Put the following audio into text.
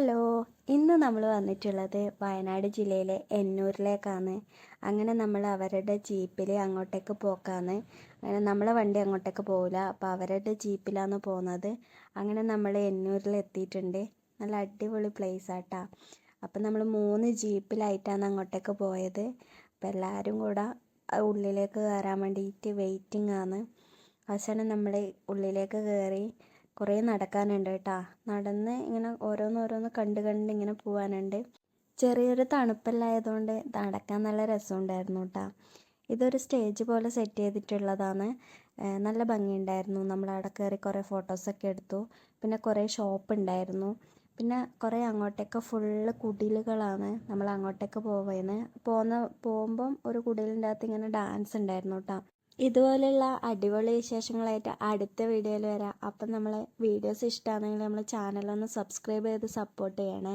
Hello ഇന്ന് നമ്മൾ വന്നിട്ടുള്ളത് വയനാട് ജില്ലയിലെ എന്നൂരിലേക്കാണ് അങ്ങനെ നമ്മൾ അവരുടെ ജീപ്പിൽ അങ്ങോട്ടേക്ക് പോക്കാണ്. അങ്ങനെ നമ്മളെ വണ്ടി അങ്ങോട്ടേക്ക് പോകില്ല അപ്പോൾ അവരുടെ ജീപ്പിലാണ് പോകുന്നത് അങ്ങനെ നമ്മൾ എന്നൂരിൽ എത്തിയിട്ടുണ്ട്. നല്ല അടിപൊളി പ്ലേസ് ആട്ടാ അപ്പം നമ്മൾ മൂന്ന് ജീപ്പിലായിട്ടാണ് അങ്ങോട്ടേക്ക് പോയത്. അപ്പം എല്ലാവരും കൂടെ ഉള്ളിലേക്ക് കയറാൻ വേണ്ടിയിട്ട് വെയിറ്റിംഗ് ആണ് അവസാനം നമ്മൾ ഉള്ളിലേക്ക് കയറി കുറേ നടക്കാനുണ്ട് കേട്ടോ. നടന്ന് ഇങ്ങനെ ഓരോന്നോരോന്ന് കണ്ട് കണ്ട് ഇങ്ങനെ പോവാനുണ്ട്. ചെറിയൊരു തണുപ്പെല്ലായതുകൊണ്ട് നടക്കാൻ നല്ല രസമുണ്ടായിരുന്നു കേട്ടോ ഇതൊരു സ്റ്റേജ് പോലെ സെറ്റ് ചെയ്തിട്ടുള്ളതാണ്. നല്ല ഭംഗിയുണ്ടായിരുന്നു. നമ്മൾ അവിടെ കയറി കുറേ ഫോട്ടോസൊക്കെ എടുത്തു. പിന്നെ കുറേ ഷോപ്പ് ഉണ്ടായിരുന്നു പിന്നെ കുറേ അങ്ങോട്ടേക്ക് ഫുള്ള് കുടിലുകളാണ് നമ്മൾ അങ്ങോട്ടേക്ക് പോവുന്നത് പോകുന്ന പോകുമ്പം ഒരു കുടിലിന്റെ അകത്ത് ഇങ്ങനെ ഡാൻസ് ഉണ്ടായിരുന്നു കേട്ടോ ഇതുപോലെയുള്ള അടിപൊളി വിശേഷങ്ങളായിട്ട് അടുത്ത വീഡിയോയിൽ വരാം. അപ്പം നമ്മളെ വീഡിയോസ് ഇഷ്ടമാണെങ്കിൽ നമ്മൾ ചാനലൊന്ന് സബ്സ്ക്രൈബ് ചെയ്ത് സപ്പോർട്ട് ചെയ്യണേ.